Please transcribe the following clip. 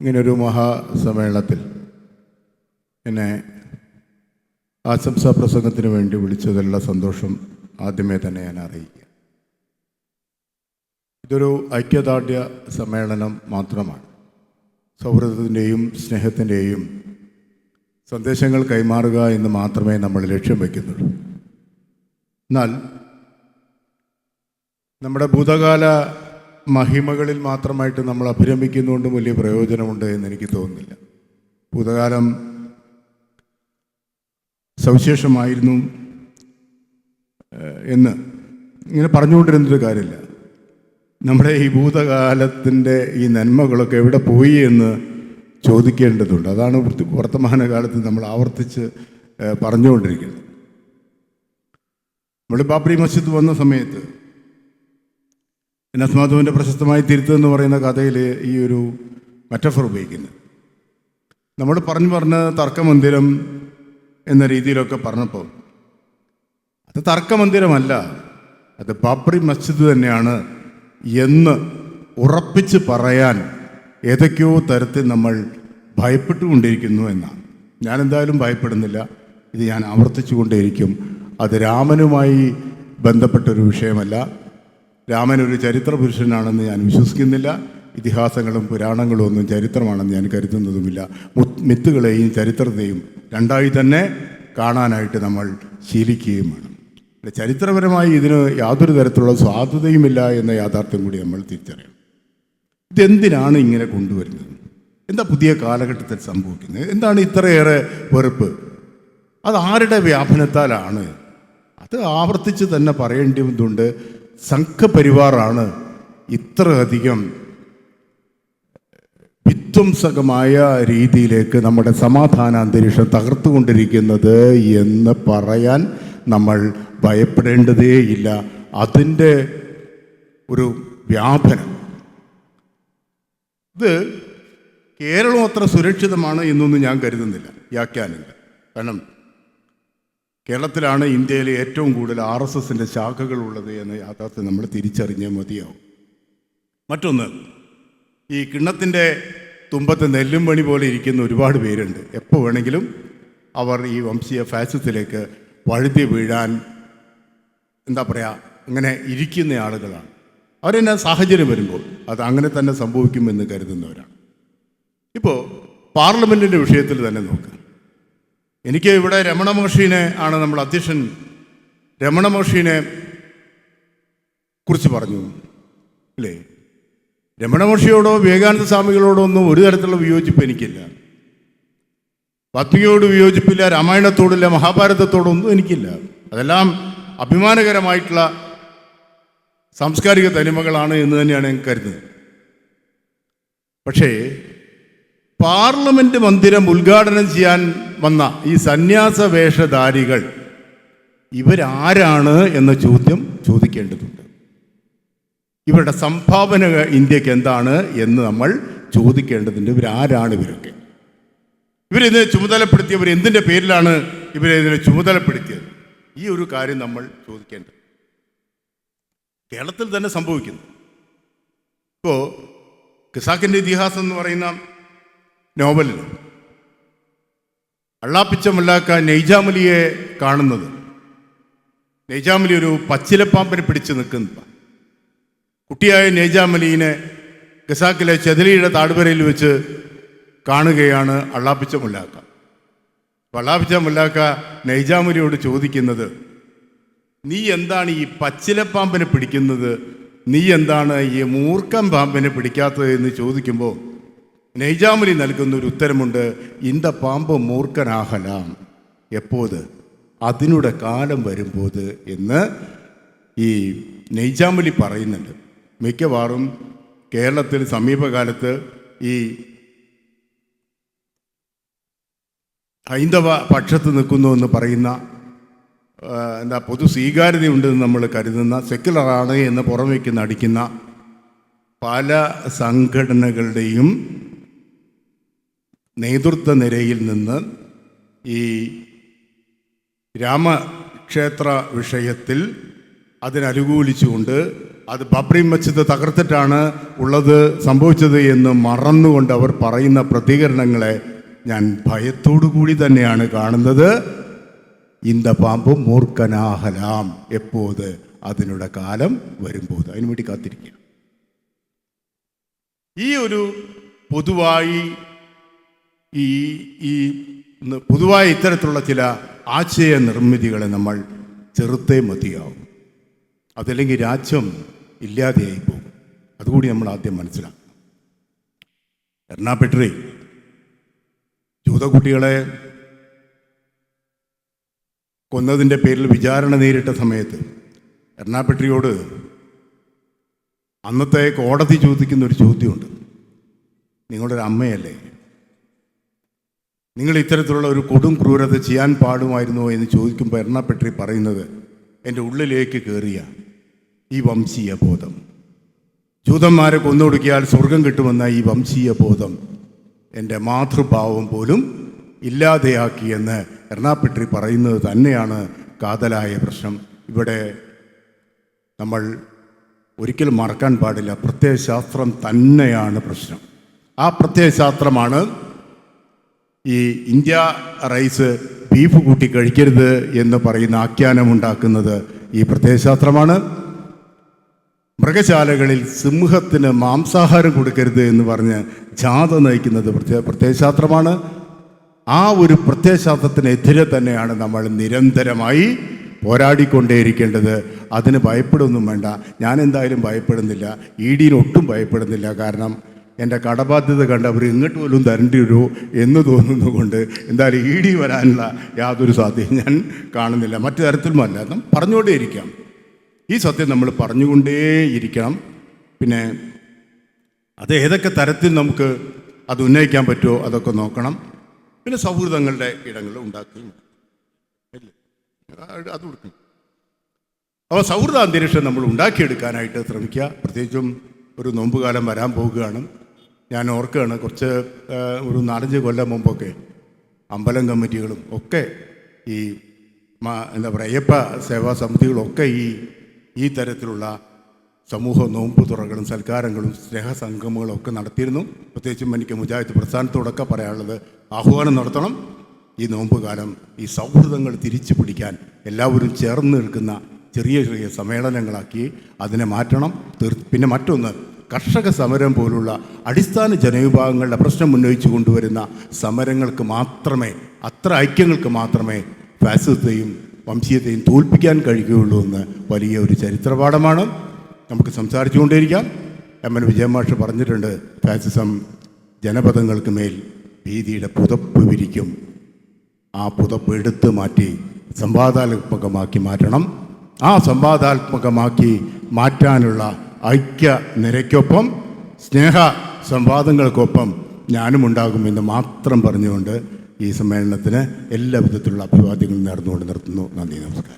ഇങ്ങനൊരു മഹാസമ്മേളനത്തിൽ എന്നെ ആശംസാ പ്രസംഗത്തിന് വേണ്ടി വിളിച്ചതിലുള്ള സന്തോഷം ആദ്യമേ തന്നെ ഞാൻ അറിയിക്കുക. ഇതൊരു ഐക്യദാർഢ്യ സമ്മേളനം മാത്രമാണ്. സൗഹൃദത്തിന്റെയും സ്നേഹത്തിന്റെയും സന്ദേശങ്ങൾ കൈമാറുക എന്ന് മാത്രമേ നമ്മൾ ലക്ഷ്യം വയ്ക്കുന്നുള്ളൂ. എന്നാൽ നമ്മുടെ ഭൂതകാല മഹിമകളിൽ മാത്രമായിട്ട് നമ്മൾ അഭിരമിക്കുന്നതുകൊണ്ട് വലിയ പ്രയോജനമുണ്ട് എന്ന് എനിക്ക് തോന്നുന്നില്ല. ഭൂതകാലം സവിശേഷമായിരുന്നു എന്ന് ഇങ്ങനെ പറഞ്ഞുകൊണ്ടിരുന്നൊരു കാര്യമില്ല. നമ്മുടെ ഈ ഭൂതകാലത്തിന്റെ ഈ നന്മകളൊക്കെ എവിടെ പോയി എന്ന് ചോദിക്കേണ്ടതുണ്ട്. അതാണ് വർത്തമാനകാലത്ത് നമ്മൾ ആവർത്തിച്ച് പറഞ്ഞുകൊണ്ടിരിക്കുന്നത്. നമ്മൾ ബാബ്രി മസ്ജിദ് വന്ന സമയത്ത് നസ്മാധുവിന്റെ പ്രശസ്തമായ തിരുത്ത് എന്ന് പറയുന്ന കഥയിൽ ഈ ഒരു മെറ്റഫർ ഉപയോഗിക്കുന്നത് നമ്മൾ പറഞ്ഞു പറഞ്ഞ് തർക്കമന്ദിരം എന്ന രീതിയിലൊക്കെ പറഞ്ഞപ്പോൾ അത് തർക്കമന്ദിരമല്ല അത് ബാബ്രി മസ്ജിദ് തന്നെയാണ് എന്ന് ഉറപ്പിച്ച് പറയാൻ ഏതൊക്കെയോ തരത്തിൽ നമ്മൾ ഭയപ്പെട്ടുകൊണ്ടിരിക്കുന്നു എന്നാണ്. ഞാൻ എന്തായാലും ഭയപ്പെടുന്നില്ല. ഇത് ഞാൻ ആവർത്തിച്ചു കൊണ്ടേയിരിക്കും അത് രാമനുമായി ബന്ധപ്പെട്ടൊരു വിഷയമല്ല. രാമൻ ഒരു ചരിത്ര പുരുഷനാണെന്ന് ഞാൻ വിശ്വസിക്കുന്നില്ല. ഇതിഹാസങ്ങളും പുരാണങ്ങളും ഒന്നും ചരിത്രമാണെന്ന് ഞാൻ കരുതുന്നതുമില്ല. മിത്തുകളെയും ചരിത്രത്തെയും രണ്ടായി തന്നെ കാണാനായിട്ട് നമ്മൾ ശീലിക്കുകയും വേണം. ചരിത്രപരമായി ഇതിന് യാതൊരു തരത്തിലുള്ള സ്വാധീനയുമില്ല എന്ന യാഥാർത്ഥ്യം കൂടി നമ്മൾ തിരിച്ചറിയണം. ഇതെന്തിനാണ് ഇങ്ങനെ കൊണ്ടുവരുന്നത്? എന്താ പുതിയ കാലഘട്ടത്തിൽ സംഭവിക്കുന്നത്? എന്താണ് ഇത്രയേറെ വെറുപ്പ്? അത് ആരുടെ വ്യാപനത്താലാണ്? അത് ആവർത്തിച്ച് തന്നെ പറയേണ്ടതുണ്ട് സംഘപരിവാറാണ് ഇത്രയധികം വിധ്വംസകമായ രീതിയിലേക്ക് നമ്മുടെ സമാധാന അന്തരീക്ഷം തകർത്തുകൊണ്ടിരിക്കുന്നത് എന്ന് പറയാൻ നമ്മൾ ഭയപ്പെടേണ്ടതേയില്ല. അതിന്റെ ഒരു വ്യാപനം. ഇത് കേരളം അത്ര സുരക്ഷിതമാണ് എന്നൊന്നും ഞാൻ കരുതുന്നില്ല. വ്യാഖ്യാനങ്ങൾ. കാരണം കേരളത്തിലാണ് ഇന്ത്യയിലെ ഏറ്റവും കൂടുതൽ ആർ എസ് എസിന്റെ ശാഖകളുള്ളത് എന്ന യാഥാർത്ഥ്യം നമ്മൾ തിരിച്ചറിഞ്ഞേ മതിയാവും. മറ്റൊന്ന് ഈ കിണ്ണത്തിന്റെ തുമ്പത്ത് നെല്ലും പണി പോലെ ഇരിക്കുന്ന ഒരുപാട് പേരുണ്ട്. എപ്പോൾ വേണമെങ്കിലും അവർ ഈ വംശീയ ഫാസിസത്തിലേക്ക് വഴുതി വീഴാൻ എന്താ പറയുക അങ്ങനെ ഇരിക്കുന്ന ആളുകളാണ്. അവരെന്നെ സാഹചര്യം വരുമ്പോൾ അത് അങ്ങനെ തന്നെ സംഭവിക്കുമെന്ന് കരുതുന്നവരാണ്. ഇപ്പോൾ പാർലമെന്റിന്റെ വിഷയത്തിൽ തന്നെ നോക്കുക എനിക്ക് ഇവിടെ രമണ ആണ് നമ്മൾ അധ്യക്ഷൻ. രമണ കുറിച്ച് പറഞ്ഞു. അല്ലേ? രമണ മഹർഷിയോടോ വിവേകാനന്ദ സ്വാമികളോടോ ഒന്നും ഒരു തരത്തിലുള്ള വിയോജിപ്പ് എനിക്കില്ല. പത്മികയോട് വിയോജിപ്പില്ല രാമായണത്തോടില്ല മഹാഭാരതത്തോടൊന്നും എനിക്കില്ല. അതെല്ലാം അഭിമാനകരമായിട്ടുള്ള സാംസ്കാരിക തനിമകളാണ് എന്ന് തന്നെയാണ് ഞാൻ കരുതുന്നത്. പക്ഷേ പാർലമെന്റ് മന്ദിരം ഉദ്ഘാടനം ചെയ്യാൻ വന്ന ഈ സന്യാസ വേഷധാരികൾ ഇവരാരാണ് എന്ന ചോദ്യം ചോദിക്കേണ്ടതുണ്ട്. ഇവരുടെ സംഭാവന ഇന്ത്യയ്ക്ക് എന്താണ് എന്ന് നമ്മൾ ചോദിക്കേണ്ടതുണ്ട്. ഇവരാരാണ് ഇവരൊക്കെ? ഇവരിതിനെ ചുമതലപ്പെടുത്തിയവർ എന്തിന്റെ പേരിലാണ് ഇവരെ ഇതിനെ ചുമതലപ്പെടുത്തിയത്? ഈ ഒരു കാര്യം നമ്മൾ ചോദിക്കേണ്ടത്. കേരളത്തിൽ തന്നെ സംഭവിക്കുന്നു. ഇപ്പോൾ ഖിസാക്കിന്റെ ഇതിഹാസം എന്ന് പറയുന്ന നോവലിൽ അള്ളാപ്പിച്ച മുല്ലാക്ക നെയ്ജാമലിയെ കാണുന്നത്. നെയ്ജാമലി ഒരു പച്ചിലപ്പാമ്പിനെ പിടിച്ച് നിൽക്കുന്ന കുട്ടിയായ നെയ്ജാമലീനെ ഖസാക്കിലെ ചെതലിയുടെ താഴ്വരയിൽ വെച്ച് കാണുകയാണ് അള്ളാപ്പിച്ച മുല്ലാക്ക വള്ളാപ്പിച്ച മുല്ലാക്ക നെയ്ജാമലിയോട് ചോദിക്കുന്നത് നീ എന്താണ് ഈ പച്ചിലപ്പാമ്പിനെ പിടിക്കുന്നത്? നീ എന്താണ് ഈ മൂർഖം പാമ്പിനെ പിടിക്കാത്തത്? എന്ന് ചോദിക്കുമ്പോൾ നെയ്ജാമലി നൽകുന്ന ഒരു ഉത്തരമുണ്ട് ഇന്ത പാമ്പ് മൂർഖനാകലാം എപ്പോത്? അതിനുടെ കാലം വരുമ്പോൾ എന്ന് ഈ നെയ്ജാമലി പറയുന്നുണ്ട്. മിക്കവാറും കേരളത്തിൽ സമീപകാലത്ത് ഈ ഹൈന്ദവ പക്ഷത്ത് നിൽക്കുന്നു എന്ന് പറയുന്ന എന്താ പൊതു സ്വീകാര്യതയുണ്ടെന്ന് നമ്മൾ കരുതുന്ന സെക്യുലറാണ് എന്ന് പുറമേക്ക് നടിക്കുന്ന പല സംഘടനകളുടെയും നേതൃത്വ നിരയിൽ നിന്ന് ഈ രാമക്ഷേത്ര വിഷയത്തിൽ അതിനനുകൂലിച്ചുകൊണ്ട് അത് ബബ്രി മസ്ജിദ് തകർത്തിട്ടാണ് ഉള്ളത് സംഭവിച്ചത് എന്ന് മറന്നുകൊണ്ട് അവർ പറയുന്ന പ്രതികരണങ്ങളെ ഞാൻ ഭയത്തോടു കൂടി തന്നെയാണ് കാണുന്നത്. ഇന്ത പാമ്പ് മൂർഖനാഹലാം എപ്പോത് അതിനുള്ള കാലം വരുമ്പോൾ അതിനു വേണ്ടി കാത്തിരിക്കുക. ഈ ഒരു പൊതുവായി ഈ ഈ പൊതുവായ ഇത്തരത്തിലുള്ള ചില ആശയ നിർമ്മിതികളെ നമ്മൾ ചെറുത്തേ മതിയാവും. അതല്ലെങ്കിൽ രാജ്യം ഇല്ലാതെയായി പോകും. അതുകൂടി നമ്മൾ ആദ്യം മനസ്സിലാക്കും എറണാപെട്രി ജൂതകുട്ടികളെ കൊന്നതിന്റെ പേരിൽ വിചാരണ നേരിട്ട സമയത്ത് എറണാപെട്രിയോട് അന്നത്തെ കോടതി ചോദിക്കുന്ന ഒരു ചോദ്യമുണ്ട്. നിങ്ങളുടെ അമ്മയല്ലേ നിങ്ങൾ ഇത്തരത്തിലുള്ള ഒരു കൊടും ക്രൂരത ചെയ്യാൻ പാടുമായിരുന്നോ എന്ന് ചോദിക്കുമ്പോൾ എണ്ണപ്പെട്ടി പറയുന്നത് എന്റെ ഉള്ളിലേക്ക് കയറിയ ഈ വംശീയ ബോധം. ജൂതന്മാരെ കൊന്നൊടുക്കിയാൽ സ്വർഗം കിട്ടുമെന്ന ഈ വംശീയ ബോധം എന്റെ മാതൃഭാവം പോലും ഇല്ലാതെയാക്കിയെന്ന് എറണാപ്പെട്ടി പറയുന്നത് തന്നെയാണ് കാതലായ പ്രശ്നം. ഇവിടെ നമ്മൾ ഒരിക്കലും മറക്കാൻ പാടില്ല. പ്രത്യയശാസ്ത്രം തന്നെയാണ് പ്രശ്നം. ആ പ്രത്യയശാസ്ത്രമാണ് ഈ ഇന്ത്യ റൈസ് ബീഫ് കൂട്ടി കഴിക്കരുത് എന്ന് പറയുന്ന ആഖ്യാനം ഉണ്ടാക്കുന്നത് ഈ പ്രത്യയശാസ്ത്രമാണ്. മൃഗശാലകളിൽ സിംഹത്തിന് മാംസാഹാരം കൊടുക്കരുത് എന്ന് പറഞ്ഞ് ജാഥ നയിക്കുന്നത് പ്രത്യേക പ്രത്യയശാസ്ത്രമാണ്. ആ ഒരു പ്രത്യയശാസ്ത്രത്തിനെതിരെ തന്നെയാണ് നമ്മൾ നിരന്തരമായി പോരാടിക്കൊണ്ടേയിരിക്കേണ്ടത്. അതിന് ഭയപ്പെടുമൊന്നും വേണ്ട. ഞാൻ എന്തായാലും ഭയപ്പെടുന്നില്ല. ഇ ഡിന് ഒട്ടും ഭയപ്പെടുന്നില്ല. കാരണം എന്റെ കടബാധ്യത കണ്ട് അവർ ഇങ്ങോട്ട് പോലും തരേണ്ടി വരുമോ എന്ന് തോന്നുന്നതുകൊണ്ട് എന്തായാലും ഇ ഡി വരാനുള്ള യാതൊരു സാധ്യത ഞാൻ കാണുന്നില്ല. മറ്റു തരത്തിലുമല്ല പറഞ്ഞുകൊണ്ടേ പറഞ്ഞുകൊണ്ടേയിരിക്കാം ഈ സത്യം നമ്മൾ പറഞ്ഞുകൊണ്ടേയിരിക്കണം പിന്നെ അത് ഏതൊക്കെ തരത്തിൽ നമുക്ക് അത് ഉന്നയിക്കാൻ പറ്റുമോ അതൊക്കെ നോക്കണം. പിന്നെ സൗഹൃദങ്ങളുടെ ഇടങ്ങൾ ഉണ്ടാക്കുകയും അത് കൊടുക്കും. അപ്പോൾ സൗഹൃദ അന്തരീക്ഷം നമ്മൾ ഉണ്ടാക്കിയെടുക്കാനായിട്ട് ശ്രമിക്കുക. പ്രത്യേകിച്ചും ഒരു നോമ്പുകാലം വരാൻ പോകുകയാണ് ഞാൻ ഓർക്കുകയാണ് കുറച്ച് ഒരു നാലഞ്ച് കൊല്ലം മുമ്പൊക്കെ അമ്പലം കമ്മിറ്റികളും ഒക്കെ ഈ എന്താ പറയുക അയ്യപ്പ സേവാ സമിതികളൊക്കെ ഈ ഈ തരത്തിലുള്ള സമൂഹ നോമ്പ് തുറകളും സൽക്കാരങ്ങളും സ്നേഹസംഗമങ്ങളും ഒക്കെ നടത്തിയിരുന്നു. പ്രത്യേകിച്ചും എനിക്ക് മുജാഹിദ് പ്രസ്ഥാനത്തോടൊക്കെ പറയാനുള്ളത് ആഹ്വാനം നടത്തണം. ഈ നോമ്പ് കാലം ഈ സൗഹൃദങ്ങൾ തിരിച്ചു പിടിക്കാൻ എല്ലാവരും ചേർന്ന് നിൽക്കുന്ന ചെറിയ ചെറിയ സമ്മേളനങ്ങളാക്കി അതിനെ മാറ്റണം. പിന്നെ മറ്റൊന്ന് കർഷക സമരം പോലുള്ള അടിസ്ഥാന ജനവിഭാഗങ്ങളുടെ പ്രശ്നം ഉന്നയിച്ചു കൊണ്ടുവരുന്ന സമരങ്ങൾക്ക് മാത്രമേ അത്ര ഐക്യങ്ങൾക്ക് മാത്രമേ ഫാസിസത്തെയും വംശീയത്തെയും തോൽപ്പിക്കാൻ കഴിയുകയുള്ളൂ എന്ന് വലിയ ഒരു ചരിത്രപാഠമാണ്. നമുക്ക് സംസാരിച്ചു കൊണ്ടിരിക്കാം എം എൻ വിജയമാഷ് പറഞ്ഞിട്ടുണ്ട് ഫാസിസം ജനപദങ്ങൾക്ക് മേൽ ഭീതിയുടെ പുതപ്പ് വിരിക്കും. ആ പുതപ്പ് എടുത്ത് മാറ്റി സംവാദാത്മകമാക്കി മാറ്റണം. ആ സംവാദാത്മകമാക്കി മാറ്റാനുള്ള ഐക്യ നിരയ്ക്കൊപ്പം സ്നേഹ സംവാദങ്ങൾക്കൊപ്പം ഞാനും ഉണ്ടാകുമെന്ന് മാത്രം പറഞ്ഞുകൊണ്ട് ഈ സമ്മേളനത്തിന് എല്ലാ വിധത്തിലുള്ള അഭിവാദ്യങ്ങളും നേർന്നുകൊണ്ട് നിർത്തുന്നു. നന്ദി നമസ്കാരം.